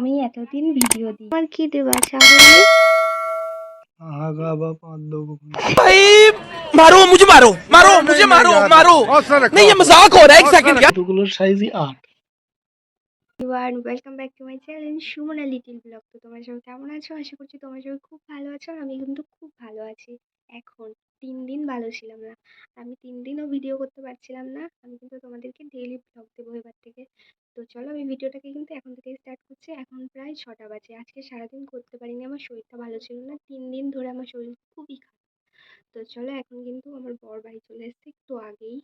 আমি এতদিন ভিডিও দিই আমার কি দেবা ছাগলে आगा बाप दो भाई मारो मुझे मारो मारो मुझे मारो मारो नहीं ये मजाक हो रहा है एक सेकंड क्या দুগুলোর সাইজই আট everyone welcome back to my channel Sumana little blog তো তোমরা সবাই কেমন আছো আশা করছি তোমরা সবাই খুব ভালো আছো আর আমি কিন্তু খুব ভালো আছি এখন তিন দিন ভালো ছিলাম না আমি তিন দিনও ভিডিও করতে পারছিলাম না আমি কিন্তু তোমাদেরকে ডেইলি ব্লগ দেবো এবার থেকে তো চলো আমি ভিডিওটাকে কিন্তু এখন প্রায় ছটা বাজে। আজকে সারাদিন করতে পারিনি আমার শরীরটা ভালো ছিল না। তিন দিন ধরে আমার শরীর খুবই খারাপ। তো চলো এখন কিন্তু আমার বর বাড়ি চলে এসেছে একটু আগেই।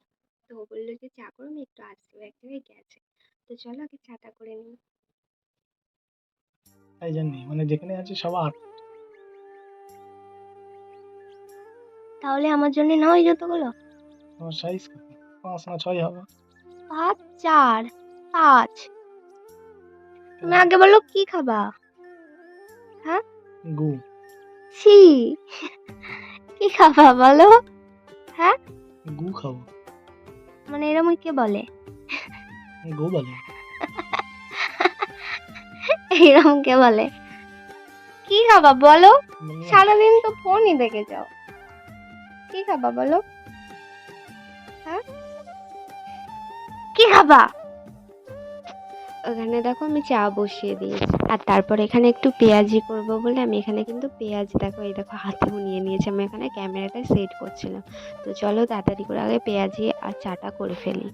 তো ও বলল যে চা করো আমি একটু আসছি এক জায়গায় গেছে। তো চলো আগে চাটা করে নিই। তাই জানি মানে যেখানে আছে সব আট। তাহলে আমার জন্য নাও এই জুতোগুলো। তোমার সাইজ কত? পাঁচ না ছয় হবে। পাঁচ চার পাঁচ। তুমি আগে বলো কি খাবা? হ্যাঁ? গু। ছি। কি খাবা বলো? হ্যাঁ? গু খাব। মানে এরকম কে বলে? গু বলে। এরকম কে বলে? কি খাবা বলো? মানে সারাদিন তো ফোনই দেখে যাও। কি খাবা বলো? হ্যাঁ? কি খাবা? ওখানে দেখো আমি চা বসিয়ে দিয়েছি। আর তারপর এখানে একটু পেঁয়াজি করব বলে আমি এখানে কিন্তু পেঁয়াজ দেখো, এই দেখো হাতেও নিয়ে নিয়েছি। আমি এখানে ক্যামেরাটা সেট করছিলাম। তো চলো তাড়াতাড়ি করে আগে পেঁয়াজি আর চাটা করে ফেলি।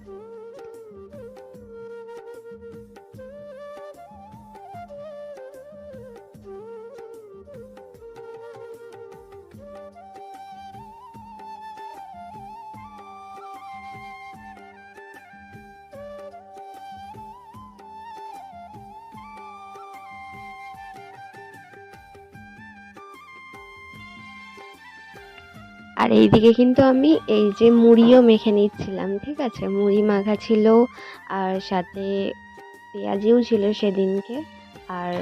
আর এইদিকে কিন্তু আমি এই যে মুড়িও মেখে নিচ্ছিলাম, ঠিক আছে? মুড়ি মাখা ছিল আর সাথে পেঁয়াজিও ছিল সেদিনকে। আর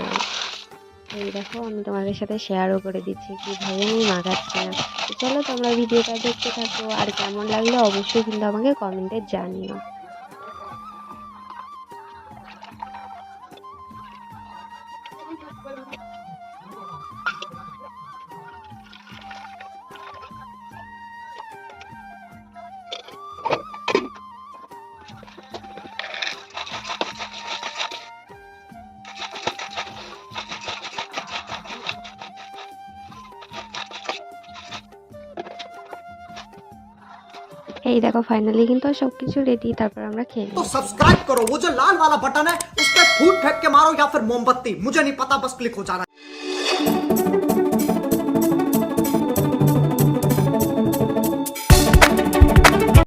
এই দেখো, আমি তোমাদের সাথে শেয়ারও করে দিচ্ছি কীভাবে আমি মাখাচ্ছিলাম। চলো তোমরা ভিডিওটা দেখতে থাকো, আর কেমন লাগল অবশ্যই কিন্তু আমাকে কমেন্টে জানিও। এই দেখো ফাইনালি কিন্তু সব কিছু রেডি তারপর আমরা খেয়ে নিই तो सब्सक्राइब करो वो जो लाल वाला बटन है उस पर फूट फेंक के मारो या फिर मोमबत्ती मुझे नहीं पता बस क्लिक हो जाना